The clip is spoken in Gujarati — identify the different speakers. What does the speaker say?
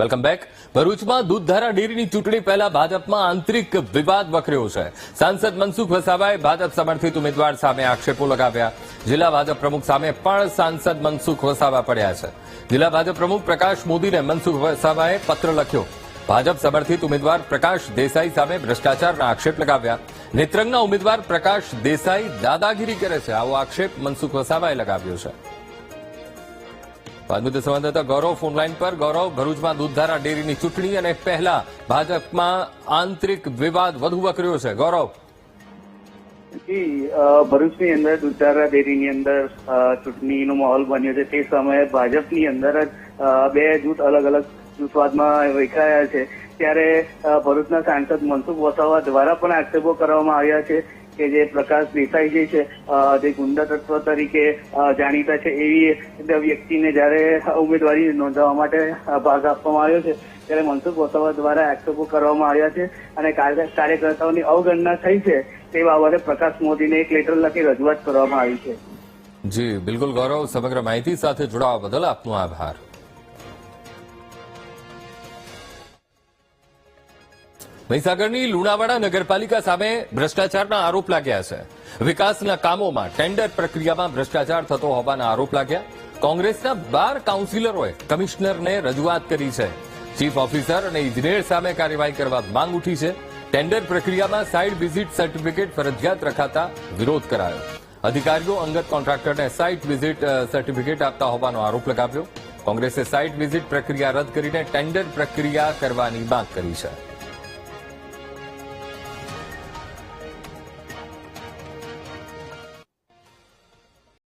Speaker 1: Welcome back. ભરૂચમાં દૂધધારા ડેરીની ચૂંટણી પહેલા ભાજપમાં આંતરિક વિવાદ વકર્યો છે. સાંસદ મનસુખ વસાવાએ ભાજપ સમર્થિત ઉમેદવાર સામે આક્ષેપો લગાવ્યા. જિલ્લા ભાજપ પ્રમુખ સામે પણ સાંસદ મનસુખ વસાવા પડ્યા છે. જિલ્લા ભાજપ પ્રમુખ પ્રકાશ મોદીને મનસુખ વસાવાએ પત્ર લખ્યો. ભાજપ સમર્થિત ઉમેદવાર પ્રકાશ દેસાઈ સામે ભ્રષ્ટાચારના આક્ષેપ લગાવ્યા. નેત્રંગના ઉમેદવાર પ્રકાશ દેસાઈ દાદાગીરી કરે છે. આવો આક્ષેપ મનસુખ વસાવાએ લગાવ્યો છે. બાદ સંવાદદાતા ગૌરવ ફોનલાઈન પર ગૌરવ, ભરૂચમાં દૂધધારા ડેરીની ચૂંટણી અને પહેલા ભાજપમાં આંતરિક વિવાદ વધુ વકર્યો છે. ગૌરવ.
Speaker 2: જી ભરૂચની અંદર દૂધધારા ડેરીની અંદર ચૂંટણીનો માહોલ બન્યો છે. તે સમયે ભાજપની અંદર જ બે જૂથ અલગ અલગ જૂથવાદમાં વેચાયા છે. ત્યારે ભરૂચના સાંસદ મનસુખ વસાવા દ્વારા પણ આક્ષેપો કરવામાં આવ્યા છે. કે જે પ્રકાશ દેસાઈ જે છે જે ગુંડા તત્વ તરીકે જાણીતા છે, એવી વ્યક્તિને જ્યારે ઉમેદવારી નોંધાવવા માટે ભાગ આપવામાં આવ્યો છે, ત્યારે મનસુખ વસાવા દ્વારા આક્ષેપો કરવામાં આવ્યા છે અને કાર્યકર્તાઓની અવગણના થઈ છે, તે બાબતે પ્રકાશ મોદીને એક લેટર લખી રજૂઆત કરવામાં આવી છે.
Speaker 1: જી, બિલકુલ ગૌરવ, સમગ્ર માહિતી સાથે જોડાવા બદલ આપનો આભાર. મહીસાગરની લુણાવાડા નગરપાલિકા સામે ભ્રષ્ટાચારના આરોપ લાગ્યા છે. વિકાસના કામોમાં ટેન્ડર પ્રક્રિયામાં ભ્રષ્ટાચાર થતો હોવાના આરોપ લાગ્યા. કોંગ્રેસના બાર કાઉન્સિલરોએ કમિશનરને રજૂઆત કરી છે. ચીફ ઓફિસર અને ઇજનેર સામે કાર્યવાહી કરવા માંગ ઉઠી છે. ટેન્ડર પ્રક્રિયામાં સાઇડ વિઝિટ સર્ટિફિકેટ ફરજિયાત રખાતા વિરોધ કરાયો. અધિકારીઓ અંગત કોન્ટ્રાક્ટરને સાઇટ વિઝિટ સર્ટિફિકેટ આપતા હોવાનો આરોપ લગાવ્યો. કોંગ્રેસે સાઇટ વિઝિટ પ્રક્રિયા રદ કરીને ટેન્ડર પ્રક્રિયા કરવાની માંગ કરી છે.